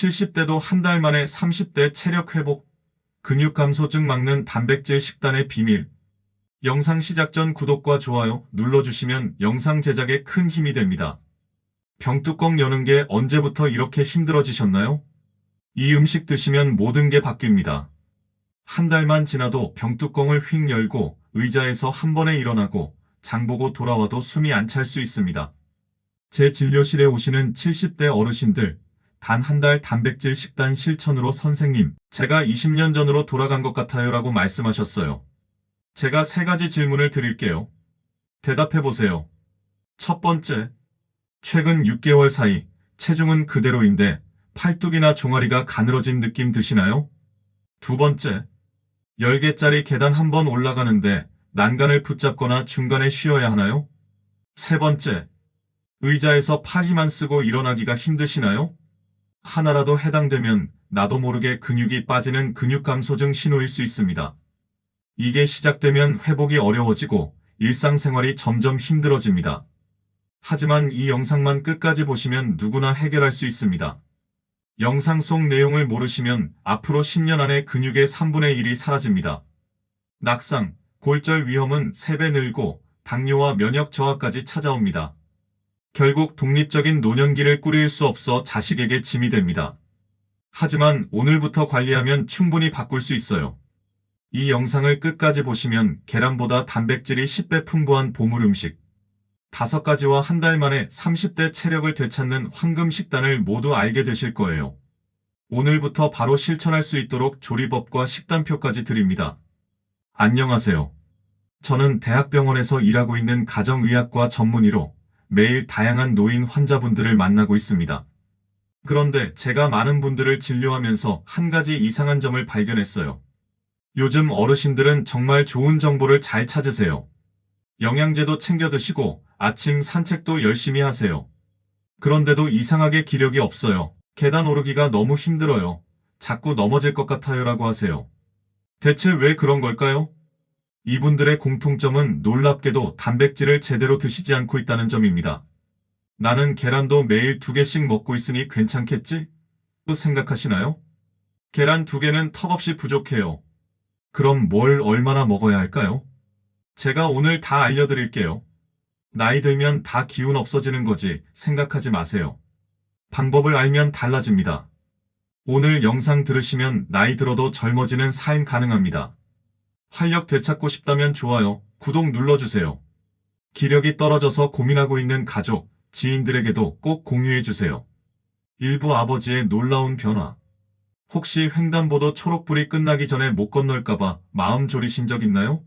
70대도 한 달 만에 30대 체력 회복, 근육 감소증 막는 단백질 식단의 비밀. 영상 시작 전 구독과 좋아요 눌러주시면 영상 제작에 큰 힘이 됩니다. 병뚜껑 여는 게 언제부터 이렇게 힘들어지셨나요? 이 음식 드시면 모든 게 바뀝니다. 한 달만 지나도 병뚜껑을 휙 열고 의자에서 한 번에 일어나고 장보고 돌아와도 숨이 안 찰 수 있습니다. 제 진료실에 오시는 70대 어르신들, 단 한 달 단백질 식단 실천으로 선생님, 제가 20년 전으로 돌아간 것 같아요 라고 말씀하셨어요. 제가 세 가지 질문을 드릴게요. 대답해 보세요. 첫 번째, 최근 6개월 사이 체중은 그대로인데 팔뚝이나 종아리가 가늘어진 느낌 드시나요? 두 번째, 10개짜리 계단 한 번 올라가는데 난간을 붙잡거나 중간에 쉬어야 하나요? 세 번째, 의자에서 팔 힘안 쓰고 일어나기가 힘드시나요? 하나라도 해당되면 나도 모르게 근육이 빠지는 근육 감소증 신호일 수 있습니다. 이게 시작되면 회복이 어려워지고 일상생활이 점점 힘들어집니다. 하지만 이 영상만 끝까지 보시면 누구나 해결할 수 있습니다. 영상 속 내용을 모르시면 앞으로 10년 안에 근육의 3분의 1이 사라집니다. 낙상, 골절 위험은 3배 늘고 당뇨와 면역 저하까지 찾아옵니다. 결국 독립적인 노년기를 꾸릴 수 없어 자식에게 짐이 됩니다. 하지만 오늘부터 관리하면 충분히 바꿀 수 있어요. 이 영상을 끝까지 보시면 계란보다 단백질이 10배 풍부한 보물 음식, 다섯 가지와 한 달 만에 30대 체력을 되찾는 황금 식단을 모두 알게 되실 거예요. 오늘부터 바로 실천할 수 있도록 조리법과 식단표까지 드립니다. 안녕하세요. 저는 대학병원에서 일하고 있는 가정의학과 전문의로 매일 다양한 노인 환자분들을 만나고 있습니다. 그런데 제가 많은 분들을 진료하면서 한 가지 이상한 점을 발견했어요. 요즘 어르신들은 정말 좋은 정보를 잘 찾으세요. 영양제도 챙겨 드시고 아침 산책도 열심히 하세요. 그런데도 이상하게 기력이 없어요. 계단 오르기가 너무 힘들어요. 자꾸 넘어질 것 같아요 라고 하세요. 대체 왜 그런 걸까요? 이분들의 공통점은 놀랍게도 단백질을 제대로 드시지 않고 있다는 점입니다. 나는 계란도 매일 두 개씩 먹고 있으니 괜찮겠지? 또 생각하시나요? 계란 두 개는 턱없이 부족해요. 그럼 뭘 얼마나 먹어야 할까요? 제가 오늘 다 알려드릴게요. 나이 들면 다 기운 없어지는 거지 생각하지 마세요. 방법을 알면 달라집니다. 오늘 영상 들으시면 나이 들어도 젊어지는 삶 가능합니다. 활력 되찾고 싶다면 좋아요, 구독 눌러주세요. 기력이 떨어져서 고민하고 있는 가족, 지인들에게도 꼭 공유해주세요. 일부 아버지의 놀라운 변화. 혹시 횡단보도 초록불이 끝나기 전에 못 건널까봐 마음 졸이신 적 있나요?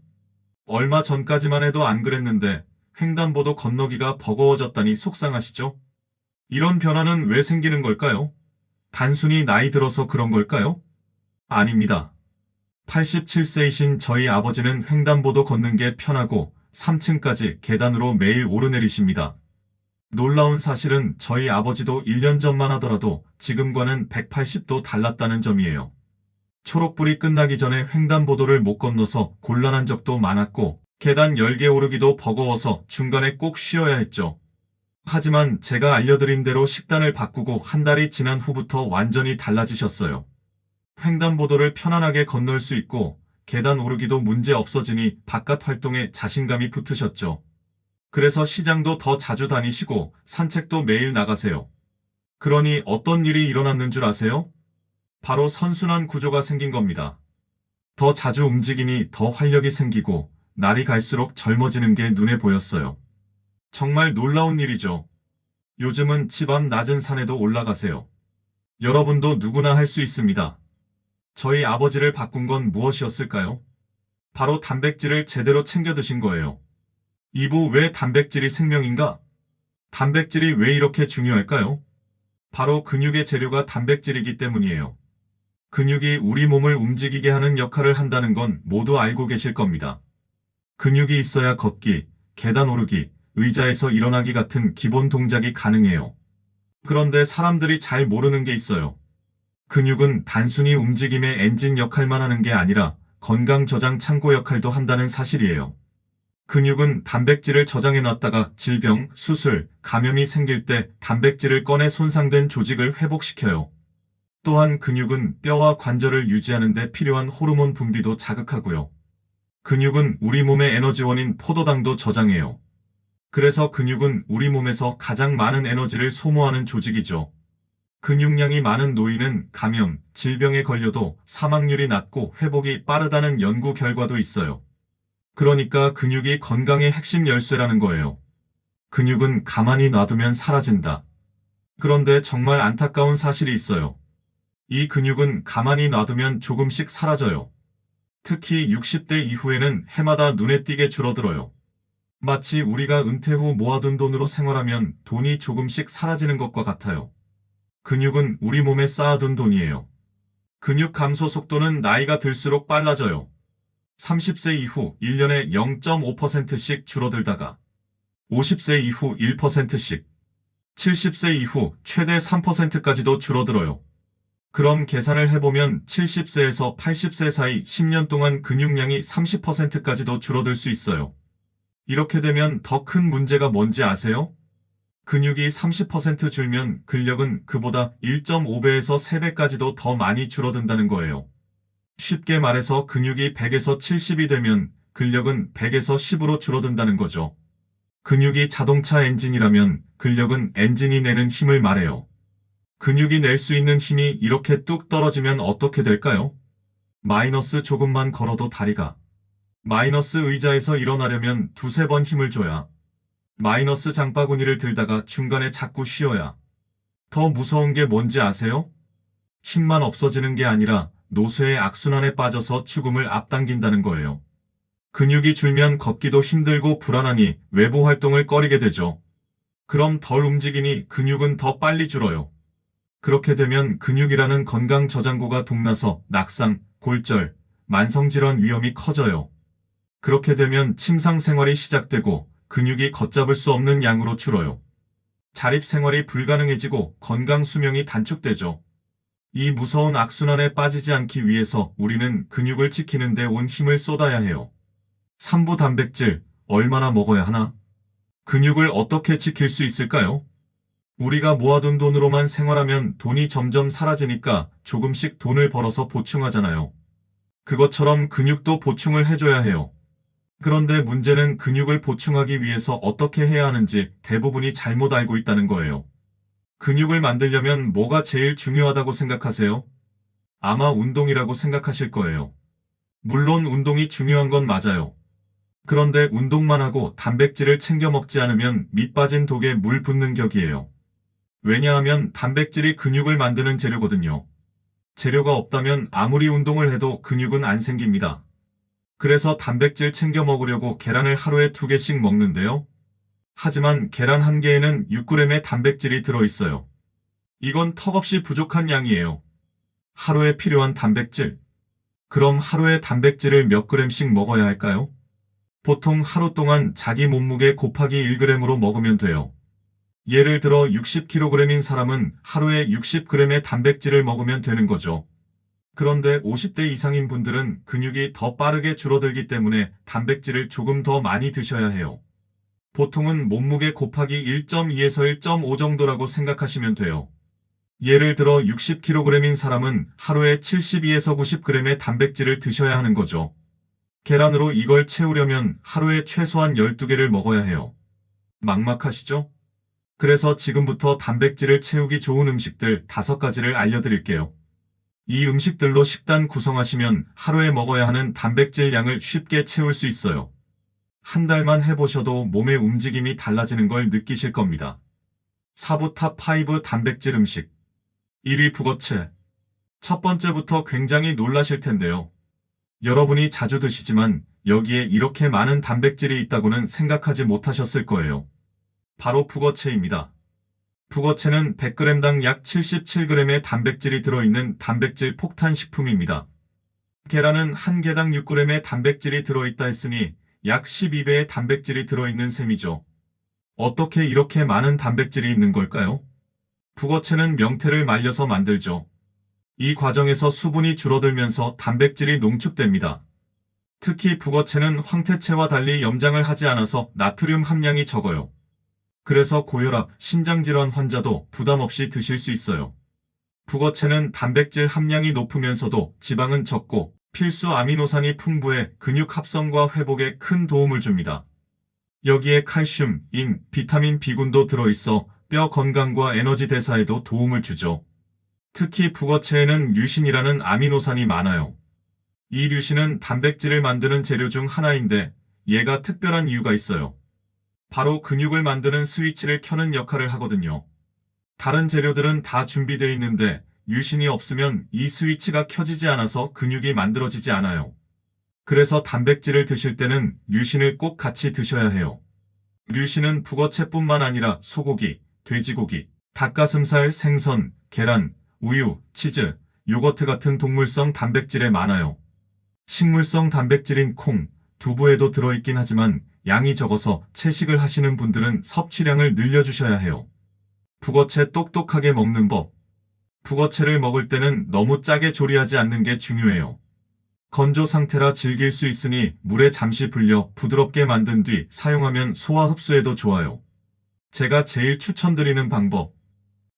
얼마 전까지만 해도 안 그랬는데 횡단보도 건너기가 버거워졌다니 속상하시죠? 이런 변화는 왜 생기는 걸까요? 단순히 나이 들어서 그런 걸까요? 아닙니다. 87세이신 저희 아버지는 횡단보도 걷는 게 편하고 3층까지 계단으로 매일 오르내리십니다. 놀라운 사실은 저희 아버지도 1년 전만 하더라도 지금과는 180도 달랐다는 점이에요. 초록불이 끝나기 전에 횡단보도를 못 건너서 곤란한 적도 많았고 계단 10개 오르기도 버거워서 중간에 꼭 쉬어야 했죠. 하지만 제가 알려드린 대로 식단을 바꾸고 한 달이 지난 후부터 완전히 달라지셨어요. 횡단보도를 편안하게 건널 수 있고 계단 오르기도 문제 없어지니 바깥 활동에 자신감이 붙으셨죠. 그래서 시장도 더 자주 다니시고 산책도 매일 나가세요. 그러니 어떤 일이 일어났는 줄 아세요? 바로 선순환 구조가 생긴 겁니다. 더 자주 움직이니 더 활력이 생기고 날이 갈수록 젊어지는 게 눈에 보였어요. 정말 놀라운 일이죠. 요즘은 집 앞 낮은 산에도 올라가세요. 여러분도 누구나 할 수 있습니다. 저희 아버지를 바꾼 건 무엇이었을까요? 바로 단백질을 제대로 챙겨 드신 거예요. 이부 왜 단백질이 생명인가? 단백질이 왜 이렇게 중요할까요? 바로 근육의 재료가 단백질이기 때문이에요. 근육이 우리 몸을 움직이게 하는 역할을 한다는 건 모두 알고 계실 겁니다. 근육이 있어야 걷기, 계단 오르기, 의자에서 일어나기 같은 기본 동작이 가능해요. 그런데 사람들이 잘 모르는 게 있어요. 근육은 단순히 움직임의 엔진 역할만 하는 게 아니라 건강 저장 창고 역할도 한다는 사실이에요. 근육은 단백질을 저장해 놨다가 질병, 수술, 감염이 생길 때 단백질을 꺼내 손상된 조직을 회복시켜요. 또한 근육은 뼈와 관절을 유지하는 데 필요한 호르몬 분비도 자극하고요. 근육은 우리 몸의 에너지원인 포도당도 저장해요. 그래서 근육은 우리 몸에서 가장 많은 에너지를 소모하는 조직이죠. 근육량이 많은 노인은 감염, 질병에 걸려도 사망률이 낮고 회복이 빠르다는 연구 결과도 있어요. 그러니까 근육이 건강의 핵심 열쇠라는 거예요. 근육은 가만히 놔두면 사라진다. 그런데 정말 안타까운 사실이 있어요. 이 근육은 가만히 놔두면 조금씩 사라져요. 특히 60대 이후에는 해마다 눈에 띄게 줄어들어요. 마치 우리가 은퇴 후 모아둔 돈으로 생활하면 돈이 조금씩 사라지는 것과 같아요. 근육은 우리 몸에 쌓아둔 돈이에요. 근육 감소 속도는 나이가 들수록 빨라져요. 30세 이후 1년에 0.5%씩 줄어들다가 50세 이후 1%씩, 70세 이후 최대 3%까지도 줄어들어요. 그럼 계산을 해보면 70세에서 80세 사이 10년 동안 근육량이 30%까지도 줄어들 수 있어요. 이렇게 되면 더 큰 문제가 뭔지 아세요? 근육이 30% 줄면 근력은 그보다 1.5배에서 3배까지도 더 많이 줄어든다는 거예요. 쉽게 말해서 근육이 100에서 70이 되면 근력은 100에서 10으로 줄어든다는 거죠. 근육이 자동차 엔진이라면 근력은 엔진이 내는 힘을 말해요. 근육이 낼 수 있는 힘이 이렇게 뚝 떨어지면 어떻게 될까요? 마이너스 조금만 걸어도 다리가 마이너스 의자에서 일어나려면 두세 번 힘을 줘야 마이너스 장바구니를 들다가 중간에 자꾸 쉬어야 더 무서운 게 뭔지 아세요? 힘만 없어지는 게 아니라 노쇠의 악순환에 빠져서 죽음을 앞당긴다는 거예요. 근육이 줄면 걷기도 힘들고 불안하니 외부 활동을 꺼리게 되죠. 그럼 덜 움직이니 근육은 더 빨리 줄어요. 그렇게 되면 근육이라는 건강 저장고가 동나서 낙상, 골절, 만성질환 위험이 커져요. 그렇게 되면 침상 생활이 시작되고 근육이 걷잡을 수 없는 양으로 줄어요. 자립 생활이 불가능해지고 건강 수명이 단축되죠. 이 무서운 악순환에 빠지지 않기 위해서 우리는 근육을 지키는 데 온 힘을 쏟아야 해요. 삼부 단백질 얼마나 먹어야 하나? 근육을 어떻게 지킬 수 있을까요? 우리가 모아둔 돈으로만 생활하면 돈이 점점 사라지니까 조금씩 돈을 벌어서 보충하잖아요. 그것처럼 근육도 보충을 해줘야 해요. 그런데 문제는 근육을 보충하기 위해서 어떻게 해야 하는지 대부분이 잘못 알고 있다는 거예요. 근육을 만들려면 뭐가 제일 중요하다고 생각하세요? 아마 운동이라고 생각하실 거예요. 물론 운동이 중요한 건 맞아요. 그런데 운동만 하고 단백질을 챙겨 먹지 않으면 밑 빠진 독에 물 붓는 격이에요. 왜냐하면 단백질이 근육을 만드는 재료거든요. 재료가 없다면 아무리 운동을 해도 근육은 안 생깁니다. 그래서 단백질 챙겨 먹으려고 계란을 하루에 두 개씩 먹는데요. 하지만 계란 한 개에는 6g의 단백질이 들어있어요. 이건 턱없이 부족한 양이에요. 하루에 필요한 단백질. 그럼 하루에 단백질을 몇 g씩 먹어야 할까요? 보통 하루 동안 자기 몸무게 곱하기 1g으로 먹으면 돼요. 예를 들어 60kg인 사람은 하루에 60g의 단백질을 먹으면 되는 거죠. 그런데 50대 이상인 분들은 근육이 더 빠르게 줄어들기 때문에 단백질을 조금 더 많이 드셔야 해요. 보통은 몸무게 곱하기 1.2에서 1.5 정도라고 생각하시면 돼요. 예를 들어 60kg인 사람은 하루에 72에서 90g의 단백질을 드셔야 하는 거죠. 계란으로 이걸 채우려면 하루에 최소한 12개를 먹어야 해요. 막막하시죠? 그래서 지금부터 단백질을 채우기 좋은 음식들 5가지를 알려드릴게요. 이 음식들로 식단 구성하시면 하루에 먹어야 하는 단백질 양을 쉽게 채울 수 있어요. 한 달만 해보셔도 몸의 움직임이 달라지는 걸 느끼실 겁니다. 사부 탑 5 단백질 음식 1위 북어채 첫 번째부터 굉장히 놀라실 텐데요. 여러분이 자주 드시지만 여기에 이렇게 많은 단백질이 있다고는 생각하지 못하셨을 거예요. 바로 북어채입니다. 북어채는 100g당 약 77g의 단백질이 들어있는 단백질 폭탄 식품입니다. 계란은 한 개당 6g의 단백질이 들어있다 했으니 약 12배의 단백질이 들어있는 셈이죠. 어떻게 이렇게 많은 단백질이 있는 걸까요? 북어채는 명태를 말려서 만들죠. 이 과정에서 수분이 줄어들면서 단백질이 농축됩니다. 특히 북어채는 황태채와 달리 염장을 하지 않아서 나트륨 함량이 적어요. 그래서 고혈압, 신장질환 환자도 부담 없이 드실 수 있어요. 북어채는 단백질 함량이 높으면서도 지방은 적고 필수 아미노산이 풍부해 근육 합성과 회복에 큰 도움을 줍니다. 여기에 칼슘, 인, 비타민 B군도 들어있어 뼈 건강과 에너지 대사에도 도움을 주죠. 특히 북어채에는 류신이라는 아미노산이 많아요. 이 류신은 단백질을 만드는 재료 중 하나인데 얘가 특별한 이유가 있어요. 바로 근육을 만드는 스위치를 켜는 역할을 하거든요. 다른 재료들은 다 준비되어 있는데 류신이 없으면 이 스위치가 켜지지 않아서 근육이 만들어지지 않아요. 그래서 단백질을 드실 때는 류신을 꼭 같이 드셔야 해요. 류신은 북어채뿐만 아니라 소고기, 돼지고기, 닭가슴살, 생선, 계란, 우유, 치즈, 요거트 같은 동물성 단백질에 많아요. 식물성 단백질인 콩, 두부에도 들어있긴 하지만 양이 적어서 채식을 하시는 분들은 섭취량을 늘려주셔야 해요. 북어채 똑똑하게 먹는 법. 북어채를 먹을 때는 너무 짜게 조리하지 않는 게 중요해요. 건조 상태라 질길 수 있으니 물에 잠시 불려 부드럽게 만든 뒤 사용하면 소화 흡수에도 좋아요. 제가 제일 추천드리는 방법.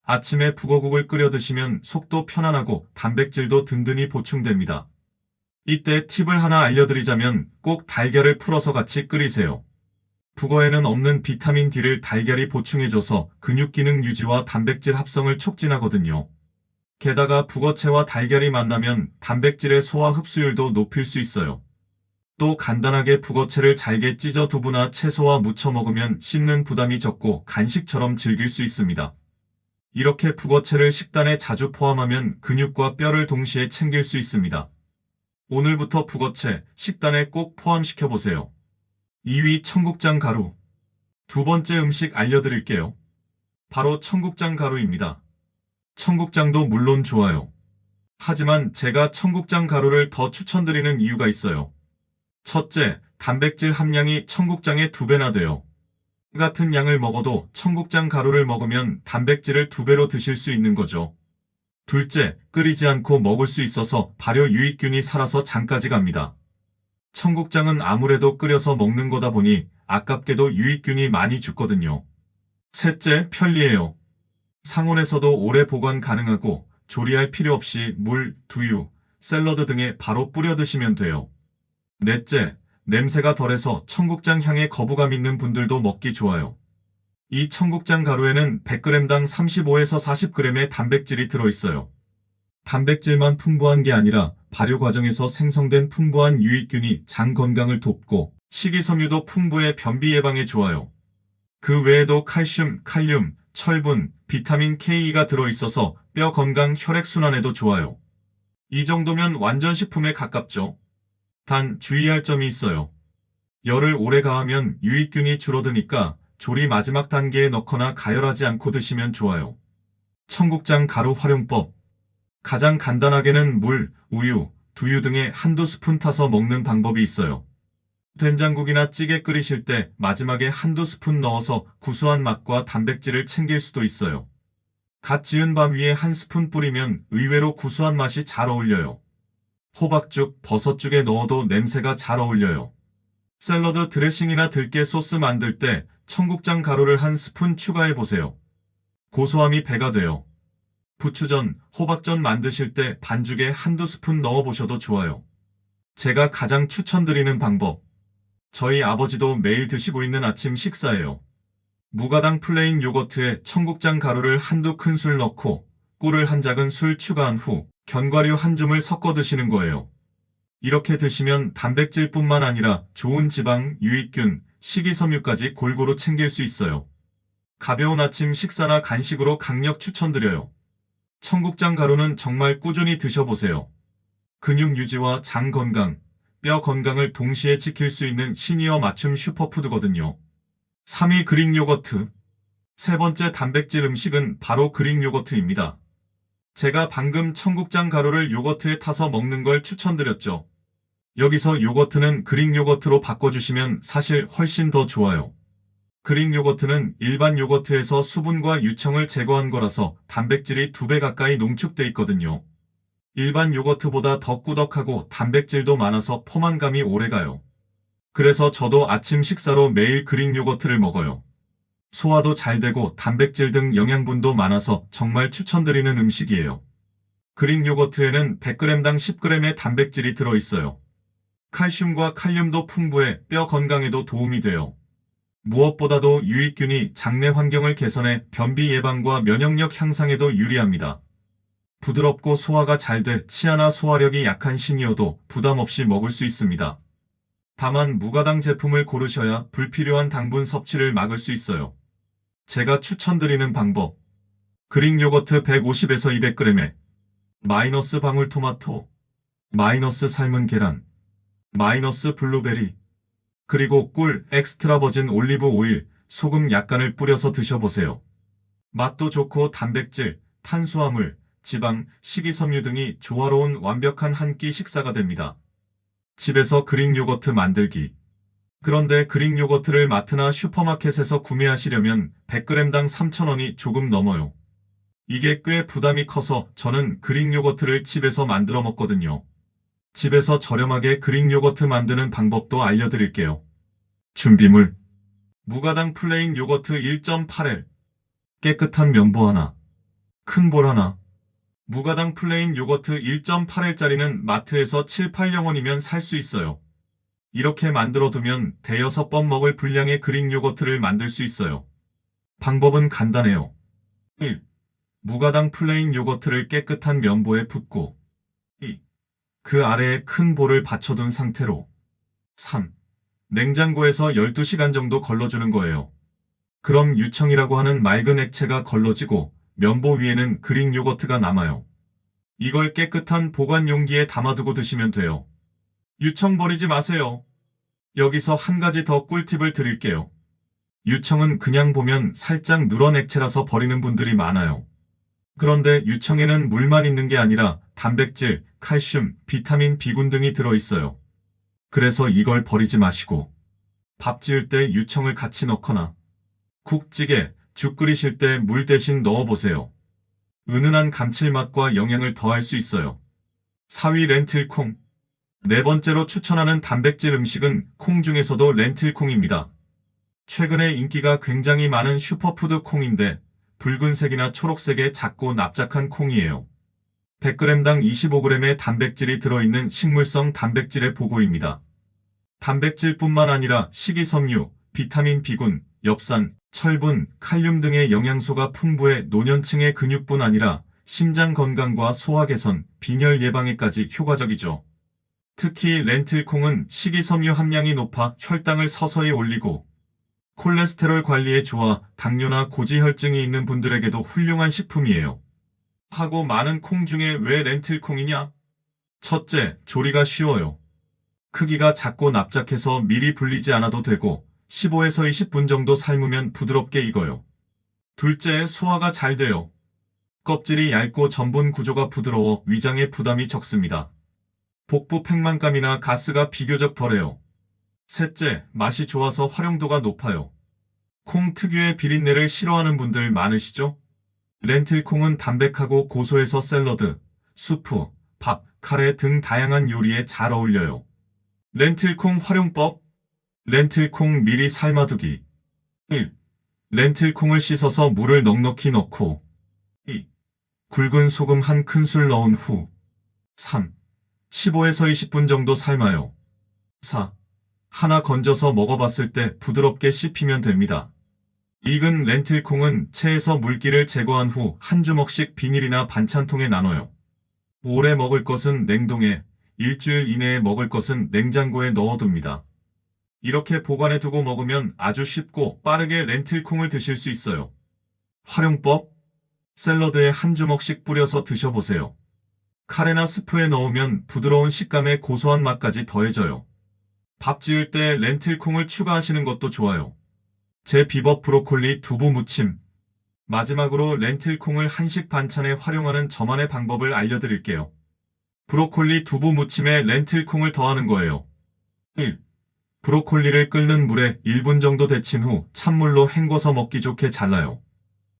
아침에 북어국을 끓여 드시면 속도 편안하고 단백질도 든든히 보충됩니다. 이때 팁을 하나 알려드리자면 꼭 달걀을 풀어서 같이 끓이세요. 북어에는 없는 비타민 D를 달걀이 보충해줘서 근육 기능 유지와 단백질 합성을 촉진하거든요. 게다가 북어채와 달걀이 만나면 단백질의 소화 흡수율도 높일 수 있어요. 또 간단하게 북어채를 잘게 찢어 두부나 채소와 무쳐 먹으면 씹는 부담이 적고 간식처럼 즐길 수 있습니다. 이렇게 북어채를 식단에 자주 포함하면 근육과 뼈를 동시에 챙길 수 있습니다. 오늘부터 북어채 식단에 꼭 포함시켜보세요. 2위 청국장 가루. 두 번째 음식 알려드릴게요. 바로 청국장 가루입니다. 청국장도 물론 좋아요. 하지만 제가 청국장 가루를 더 추천드리는 이유가 있어요. 첫째, 단백질 함량이 청국장의 두 배나 돼요. 같은 양을 먹어도 청국장 가루를 먹으면 단백질을 두 배로 드실 수 있는 거죠. 둘째, 끓이지 않고 먹을 수 있어서 발효 유익균이 살아서 장까지 갑니다. 청국장은 아무래도 끓여서 먹는 거다 보니 아깝게도 유익균이 많이 죽거든요. 셋째, 편리해요. 상온에서도 오래 보관 가능하고 조리할 필요 없이 물, 두유, 샐러드 등에 바로 뿌려 드시면 돼요. 넷째, 냄새가 덜해서 청국장 향에 거부감 있는 분들도 먹기 좋아요. 이 청국장 가루에는 100g당 35에서 40g의 단백질이 들어있어요. 단백질만 풍부한 게 아니라 발효 과정에서 생성된 풍부한 유익균이 장 건강을 돕고 식이섬유도 풍부해 변비 예방에 좋아요. 그 외에도 칼슘, 칼륨, 철분, 비타민 K가 들어있어서 뼈 건강 혈액순환에도 좋아요. 이 정도면 완전 식품에 가깝죠. 단 주의할 점이 있어요. 열을 오래 가하면 유익균이 줄어드니까 조리 마지막 단계에 넣거나 가열하지 않고 드시면 좋아요. 청국장 가루 활용법 가장 간단하게는 물, 우유, 두유 등에 한두 스푼 타서 먹는 방법이 있어요. 된장국이나 찌개 끓이실 때 마지막에 한두 스푼 넣어서 구수한 맛과 단백질을 챙길 수도 있어요. 갓 지은 밥 위에 한 스푼 뿌리면 의외로 구수한 맛이 잘 어울려요. 호박죽, 버섯죽에 넣어도 냄새가 잘 어울려요. 샐러드 드레싱이나 들깨 소스 만들 때 청국장 가루를 한 스푼 추가해보세요. 고소함이 배가 돼요. 부추전, 호박전 만드실 때 반죽에 한두 스푼 넣어보셔도 좋아요. 제가 가장 추천드리는 방법. 저희 아버지도 매일 드시고 있는 아침 식사예요. 무가당 플레인 요거트에 청국장 가루를 한두 큰술 넣고 꿀을 한 작은 술 추가한 후 견과류 한 줌을 섞어 드시는 거예요. 이렇게 드시면 단백질뿐만 아니라 좋은 지방, 유익균, 식이섬유까지 골고루 챙길 수 있어요. 가벼운 아침 식사나 간식으로 강력 추천드려요. 청국장 가루는 정말 꾸준히 드셔보세요. 근육 유지와 장 건강, 뼈 건강을 동시에 지킬 수 있는 시니어 맞춤 슈퍼푸드거든요. 3위 그릭 요거트. 세 번째 단백질 음식은 바로 그릭 요거트입니다. 제가 방금 청국장 가루를 요거트에 타서 먹는 걸 추천드렸죠. 여기서 요거트는 그릭 요거트로 바꿔주시면 사실 훨씬 더 좋아요. 그릭 요거트는 일반 요거트에서 수분과 유청을 제거한 거라서 단백질이 두 배 가까이 농축돼 있거든요. 일반 요거트보다 더 꾸덕하고 단백질도 많아서 포만감이 오래가요. 그래서 저도 아침 식사로 매일 그릭 요거트를 먹어요. 소화도 잘 되고 단백질 등 영양분도 많아서 정말 추천드리는 음식이에요. 그릭 요거트에는 100g당 10g의 단백질이 들어있어요. 칼슘과 칼륨도 풍부해 뼈 건강에도 도움이 돼요. 무엇보다도 유익균이 장내 환경을 개선해 변비 예방과 면역력 향상에도 유리합니다. 부드럽고 소화가 잘 돼 치아나 소화력이 약한 신이어도 부담 없이 먹을 수 있습니다. 다만 무가당 제품을 고르셔야 불필요한 당분 섭취를 막을 수 있어요. 제가 추천드리는 방법. 그릭 요거트 150에서 200g에 마이너스 방울토마토, 마이너스 삶은 계란, 마이너스 블루베리, 그리고 꿀, 엑스트라 버진 올리브 오일, 소금 약간을 뿌려서 드셔보세요. 맛도 좋고 단백질, 탄수화물, 지방, 식이섬유 등이 조화로운 완벽한 한 끼 식사가 됩니다. 집에서 그릭 요거트 만들기. 그런데 그릭 요거트를 마트나 슈퍼마켓에서 구매하시려면 100g당 3,000원이 조금 넘어요. 이게 꽤 부담이 커서 저는 그릭 요거트를 집에서 만들어 먹거든요. 집에서 저렴하게 그릭 요거트 만드는 방법도 알려드릴게요. 준비물 무가당 플레인 요거트 1.8L 깨끗한 면보 하나 큰 볼 하나 무가당 플레인 요거트 1.8L짜리는 마트에서 7, 8영원이면 살 수 있어요. 이렇게 만들어 두면 대여섯 번 먹을 분량의 그릭 요거트를 만들 수 있어요. 방법은 간단해요. 1. 무가당 플레인 요거트를 깨끗한 면보에 붓고 2. 그 아래에 큰 볼을 받쳐둔 상태로 3. 냉장고에서 12시간 정도 걸러주는 거예요. 그럼 유청이라고 하는 맑은 액체가 걸러지고 면보 위에는 그릭 요거트가 남아요. 이걸 깨끗한 보관 용기에 담아두고 드시면 돼요. 유청 버리지 마세요. 여기서 한 가지 더 꿀팁을 드릴게요. 유청은 그냥 보면 살짝 누런 액체라서 버리는 분들이 많아요. 그런데 유청에는 물만 있는 게 아니라 단백질, 칼슘, 비타민 B군 등이 들어있어요. 그래서 이걸 버리지 마시고 밥 지을 때 유청을 같이 넣거나 국찌개, 죽 끓이실 때 물 대신 넣어보세요. 은은한 감칠맛과 영양을 더할 수 있어요. 4위 렌틸콩 네 번째로 추천하는 단백질 음식은 콩 중에서도 렌틸콩입니다. 최근에 인기가 굉장히 많은 슈퍼푸드 콩인데 붉은색이나 초록색의 작고 납작한 콩이에요. 100g당 25g의 단백질이 들어있는 식물성 단백질의 보고입니다. 단백질뿐만 아니라 식이섬유, 비타민 B군, 엽산, 철분, 칼륨 등의 영양소가 풍부해 노년층의 근육뿐 아니라 심장 건강과 소화 개선, 빈혈 예방에까지 효과적이죠. 특히 렌틸콩은 식이섬유 함량이 높아 혈당을 서서히 올리고 콜레스테롤 관리에 좋아 당뇨나 고지혈증이 있는 분들에게도 훌륭한 식품이에요. 하고 많은 콩 중에 왜 렌틸콩이냐? 첫째, 조리가 쉬워요. 크기가 작고 납작해서 미리 불리지 않아도 되고 15에서 20분 정도 삶으면 부드럽게 익어요. 둘째, 소화가 잘 돼요. 껍질이 얇고 전분 구조가 부드러워 위장에 부담이 적습니다. 복부 팽만감이나 가스가 비교적 덜해요. 셋째, 맛이 좋아서 활용도가 높아요. 콩 특유의 비린내를 싫어하는 분들 많으시죠? 렌틸콩은 담백하고 고소해서 샐러드, 수프, 밥, 카레 등 다양한 요리에 잘 어울려요. 렌틸콩 활용법 렌틸콩 미리 삶아두기 1. 렌틸콩을 씻어서 물을 넉넉히 넣고 2. 굵은 소금 한 큰술 넣은 후 3. 15에서 20분 정도 삶아요. 4. 하나 건져서 먹어봤을 때 부드럽게 씹히면 됩니다. 익은 렌틸콩은 체에서 물기를 제거한 후 한 주먹씩 비닐이나 반찬통에 나눠요. 오래 먹을 것은 냉동에, 일주일 이내에 먹을 것은 냉장고에 넣어둡니다. 이렇게 보관해 두고 먹으면 아주 쉽고 빠르게 렌틸콩을 드실 수 있어요. 활용법? 샐러드에 한 주먹씩 뿌려서 드셔보세요. 카레나 스프에 넣으면 부드러운 식감에 고소한 맛까지 더해져요. 밥 지을 때 렌틸콩을 추가하시는 것도 좋아요. 제 비법 브로콜리 두부 무침. 마지막으로 렌틸콩을 한식 반찬에 활용하는 저만의 방법을 알려드릴게요. 브로콜리 두부 무침에 렌틸콩을 더하는 거예요. 1. 브로콜리를 끓는 물에 1분 정도 데친 후 찬물로 헹궈서 먹기 좋게 잘라요.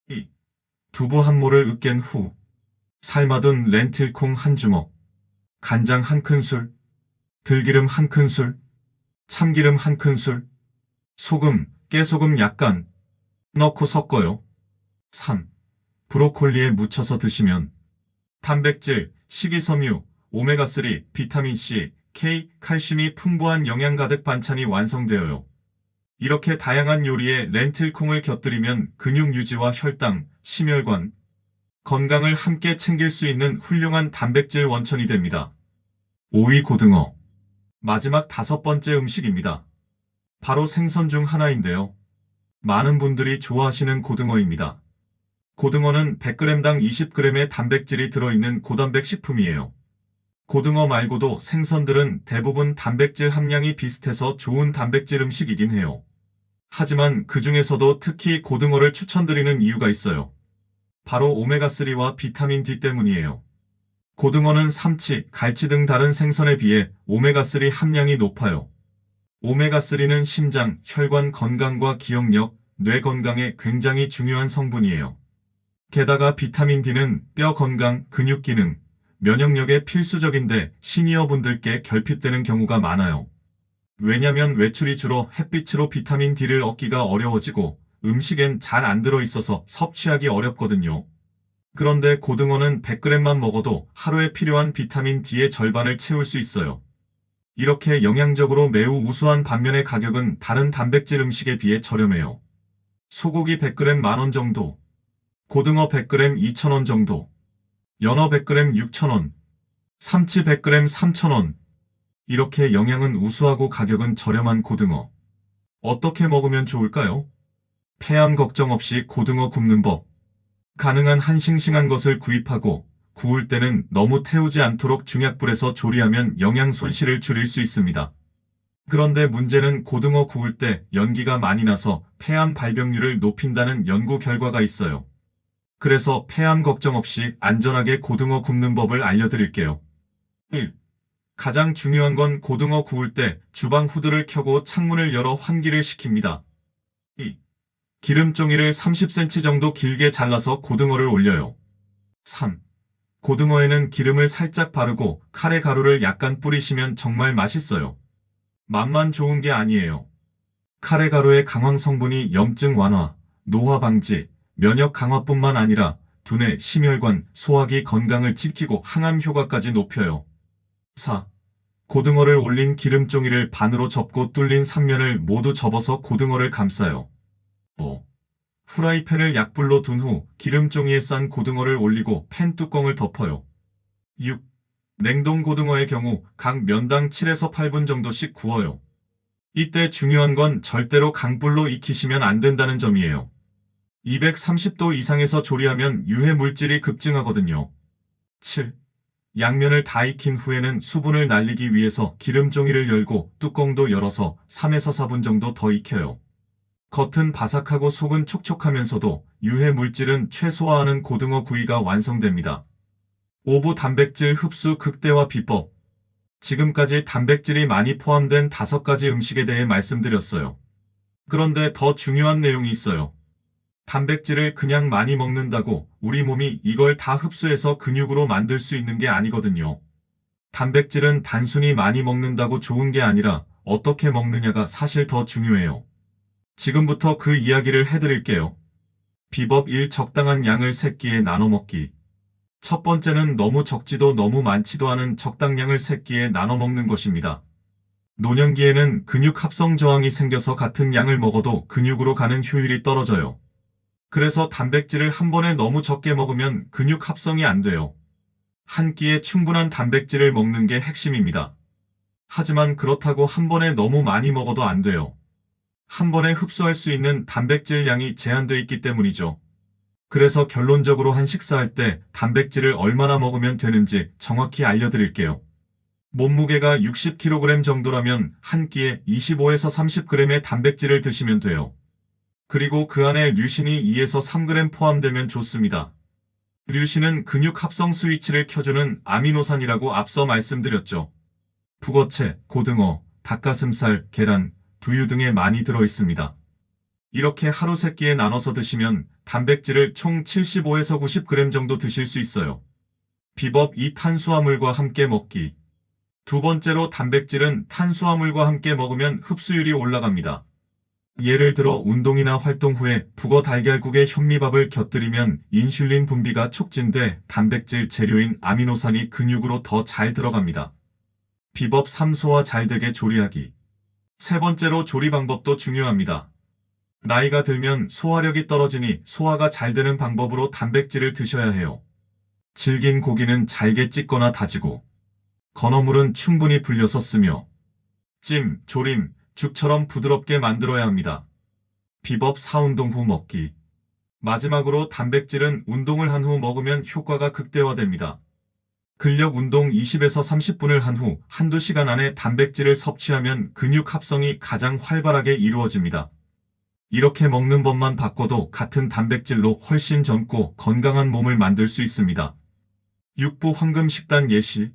2. 두부 한 모를 으깬 후 삶아둔 렌틸콩 한 주먹, 간장 한 큰술, 들기름 한 큰술, 참기름 한 큰술, 소금, 깨소금 약간 넣고 섞어요. 3. 브로콜리에 묻혀서 드시면 단백질, 식이섬유, 오메가3, 비타민C, K, 칼슘이 풍부한 영양 가득 반찬이 완성되어요. 이렇게 다양한 요리에 렌틸콩을 곁들이면 근육 유지와 혈당, 심혈관, 건강을 함께 챙길 수 있는 훌륭한 단백질 원천이 됩니다. 5위 고등어. 마지막 다섯 번째 음식입니다. 바로 생선 중 하나인데요. 많은 분들이 좋아하시는 고등어입니다. 고등어는 100g당 20g의 단백질이 들어있는 고단백 식품이에요. 고등어 말고도 생선들은 대부분 단백질 함량이 비슷해서 좋은 단백질 음식이긴 해요. 하지만 그 중에서도 특히 고등어를 추천드리는 이유가 있어요. 바로 오메가3와 비타민 D 때문이에요. 고등어는 삼치, 갈치 등 다른 생선에 비해 오메가3 함량이 높아요. 오메가3는 심장, 혈관 건강과 기억력, 뇌 건강에 굉장히 중요한 성분이에요. 게다가 비타민 D는 뼈 건강, 근육 기능, 면역력에 필수적인데 시니어 분들께 결핍되는 경우가 많아요. 왜냐면 외출이 주로 햇빛으로 비타민 D를 얻기가 어려워지고 음식엔 잘 안 들어있어서 섭취하기 어렵거든요. 그런데 고등어는 100g만 먹어도 하루에 필요한 비타민 D의 절반을 채울 수 있어요. 이렇게 영양적으로 매우 우수한 반면에 가격은 다른 단백질 음식에 비해 저렴해요. 소고기 100g 만원 정도, 고등어 100g 2,000원 정도, 연어 100g 6,000원, 삼치 100g 3,000원. 이렇게 영양은 우수하고 가격은 저렴한 고등어. 어떻게 먹으면 좋을까요? 폐암 걱정 없이 고등어 굽는 법. 가능한 한 싱싱한 것을 구입하고 구울 때는 너무 태우지 않도록 중약불에서 조리하면 영양 손실을 줄일 수 있습니다. 그런데 문제는 고등어 구울 때 연기가 많이 나서 폐암 발병률을 높인다는 연구 결과가 있어요. 그래서 폐암 걱정 없이 안전하게 고등어 굽는 법을 알려드릴게요. 1. 가장 중요한 건 고등어 구울 때 주방 후드를 켜고 창문을 열어 환기를 시킵니다. 2. 기름종이를 30cm 정도 길게 잘라서 고등어를 올려요. 3. 고등어에는 기름을 살짝 바르고 카레 가루를 약간 뿌리시면 정말 맛있어요. 맛만 좋은 게 아니에요. 카레 가루의 강황 성분이 염증 완화, 노화 방지, 면역 강화뿐만 아니라 두뇌, 심혈관, 소화기 건강을 지키고 항암 효과까지 높여요. 4. 고등어를 올린 기름종이를 반으로 접고 뚫린 삼면을 모두 접어서 고등어를 감싸요. 5. 후라이팬을 약불로 둔 후 기름종이에 싼 고등어를 올리고 팬 뚜껑을 덮어요. 6. 냉동 고등어의 경우 각 면당 7에서 8분 정도씩 구워요. 이때 중요한 건 절대로 강불로 익히시면 안 된다는 점이에요. 230도 이상에서 조리하면 유해 물질이 급증하거든요. 7. 양면을 다 익힌 후에는 수분을 날리기 위해서 기름종이를 열고 뚜껑도 열어서 3에서 4분 정도 더 익혀요. 겉은 바삭하고 속은 촉촉하면서도 유해 물질은 최소화하는 고등어 구이가 완성됩니다. 오부 단백질 흡수 극대화 비법 지금까지 단백질이 많이 포함된 다섯 가지 음식에 대해 말씀드렸어요. 그런데 더 중요한 내용이 있어요. 단백질을 그냥 많이 먹는다고 우리 몸이 이걸 다 흡수해서 근육으로 만들 수 있는 게 아니거든요. 단백질은 단순히 많이 먹는다고 좋은 게 아니라 어떻게 먹느냐가 사실 더 중요해요. 지금부터 그 이야기를 해드릴게요. 비법 1. 적당한 양을 세끼에 나눠 먹기. 첫 번째는 너무 적지도 너무 많지도 않은 적당량을 세끼에 나눠 먹는 것입니다. 노년기에는 근육 합성 저항이 생겨서 같은 양을 먹어도 근육으로 가는 효율이 떨어져요. 그래서 단백질을 한 번에 너무 적게 먹으면 근육 합성이 안 돼요. 한 끼에 충분한 단백질을 먹는 게 핵심입니다. 하지만 그렇다고 한 번에 너무 많이 먹어도 안 돼요. 한 번에 흡수할 수 있는 단백질 양이 제한되어 있기 때문이죠. 그래서 결론적으로 한 식사할 때 단백질을 얼마나 먹으면 되는지 정확히 알려드릴게요. 몸무게가 60kg 정도라면 한 끼에 25에서 30g의 단백질을 드시면 돼요. 그리고 그 안에 류신이 2에서 3g 포함되면 좋습니다. 류신은 근육 합성 스위치를 켜주는 아미노산이라고 앞서 말씀드렸죠. 북어채, 고등어, 닭가슴살, 계란, 두유 등에 많이 들어 있습니다. 이렇게 하루 세 끼에 나눠서 드시면 단백질을 총 75에서 90g 정도 드실 수 있어요. 비법 2 탄수화물과 함께 먹기. 두 번째로 단백질은 탄수화물과 함께 먹으면 흡수율이 올라갑니다. 예를 들어 운동이나 활동 후에 북어 달걀국에 현미밥을 곁들이면 인슐린 분비가 촉진돼 단백질 재료인 아미노산이 근육으로 더 잘 들어갑니다. 비법 3소화 잘 되게 조리하기. 세 번째로 조리 방법도 중요합니다. 나이가 들면 소화력이 떨어지니 소화가 잘 되는 방법으로 단백질을 드셔야 해요. 질긴 고기는 잘게 찢거나 다지고, 건어물은 충분히 불려서 쓰며, 찜, 조림, 죽처럼 부드럽게 만들어야 합니다. 비법 4운동 후 먹기. 마지막으로 단백질은 운동을 한 후 먹으면 효과가 극대화됩니다. 근력 운동 20에서 30분을 한 후 한두 시간 안에 단백질을 섭취하면 근육 합성이 가장 활발하게 이루어집니다. 이렇게 먹는 법만 바꿔도 같은 단백질로 훨씬 젊고 건강한 몸을 만들 수 있습니다. 육부 황금 식단 예시.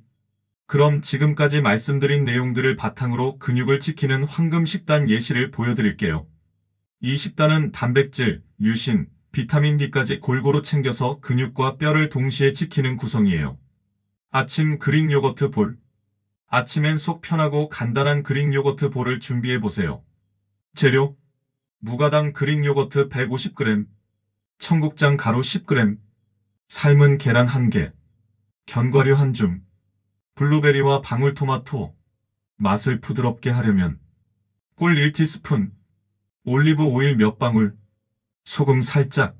그럼 지금까지 말씀드린 내용들을 바탕으로 근육을 지키는 황금 식단 예시를 보여드릴게요. 이 식단은 단백질, 유신, 비타민 D까지 골고루 챙겨서 근육과 뼈를 동시에 지키는 구성이에요. 아침 그릭 요거트 볼. 아침엔 속 편하고 간단한 그릭 요거트 볼을 준비해 보세요. 재료. 무가당 그릭 요거트 150g, 청국장 가루 10g, 삶은 계란 1개, 견과류 1줌, 블루베리와 방울토마토. 맛을 부드럽게 하려면. 꿀 1티스푼, 올리브 오일 몇 방울, 소금 살짝.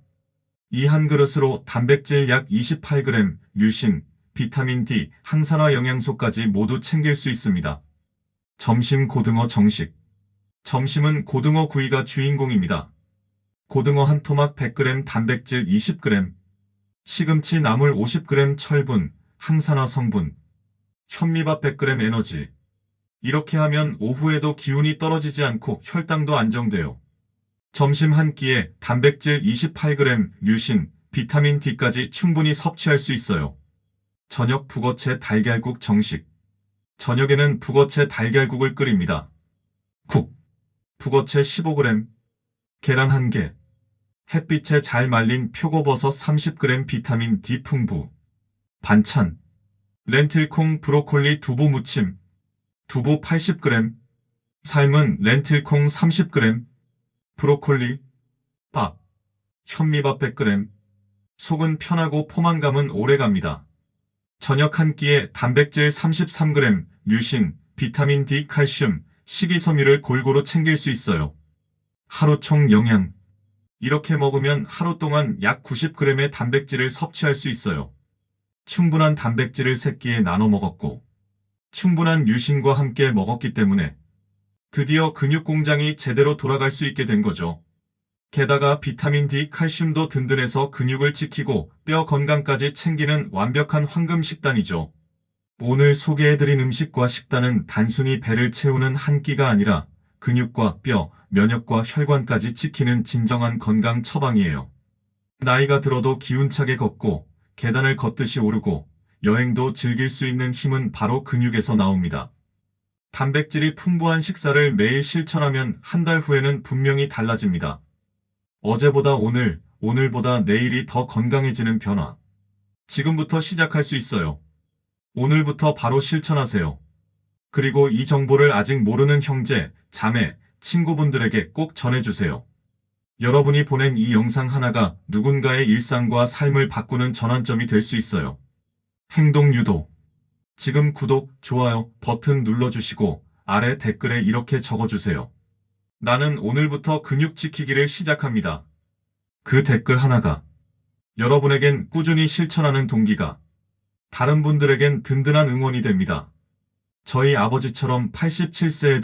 이 한 그릇으로 단백질 약 28g, 류신, 비타민 D, 항산화 영양소까지 모두 챙길 수 있습니다. 점심 고등어 정식. 점심은 고등어 구이가 주인공입니다. 고등어 한 토막 100g 단백질 20g, 시금치 나물 50g 철분, 항산화 성분, 현미밥 100g 에너지. 이렇게 하면 오후에도 기운이 떨어지지 않고 혈당도 안정돼요. 점심 한 끼에 단백질 28g, 류신, 비타민 D까지 충분히 섭취할 수 있어요. 저녁 북어채 달걀국 정식. 저녁에는 북어채 달걀국을 끓입니다. 국. 북어채 15g, 계란 1개, 햇빛에 잘 말린 표고버섯 30g 비타민 D 풍부, 반찬, 렌틸콩 브로콜리 두부 무침, 두부 80g, 삶은 렌틸콩 30g, 브로콜리, 밥, 현미밥 100g, 속은 편하고 포만감은 오래갑니다. 저녁 한 끼에 단백질 33g, 류신, 비타민 D, 칼슘, 식이섬유를 골고루 챙길 수 있어요. 하루 총 영양. 이렇게 먹으면 하루 동안 약 90g의 단백질을 섭취할 수 있어요. 충분한 단백질을 새끼에 나눠 먹었고, 충분한 유신과 함께 먹었기 때문에 드디어 근육 공장이 제대로 돌아갈 수 있게 된 거죠. 게다가 비타민 D, 칼슘도 든든해서 근육을 지키고 뼈 건강까지 챙기는 완벽한 황금 식단이죠. 오늘 소개해드린 음식과 식단은 단순히 배를 채우는 한 끼가 아니라 근육과 뼈, 면역과 혈관까지 지키는 진정한 건강 처방이에요. 나이가 들어도 기운차게 걷고 계단을 걷듯이 오르고 여행도 즐길 수 있는 힘은 바로 근육에서 나옵니다. 단백질이 풍부한 식사를 매일 실천하면 한 달 후에는 분명히 달라집니다. 어제보다 오늘, 오늘보다 내일이 더 건강해지는 변화. 지금부터 시작할 수 있어요. 오늘부터 바로 실천하세요. 그리고 이 정보를 아직 모르는 형제, 자매, 친구분들에게 꼭 전해주세요. 여러분이 보낸 이 영상 하나가 누군가의 일상과 삶을 바꾸는 전환점이 될 수 있어요. 행동 유도. 지금 구독, 좋아요 버튼 눌러주시고 아래 댓글에 이렇게 적어주세요. 나는 오늘부터 근육 지키기를 시작합니다. 그 댓글 하나가 여러분에겐 꾸준히 실천하는 동기가 다른 분들에겐 든든한 응원이 됩니다. 저희 아버지처럼 87세에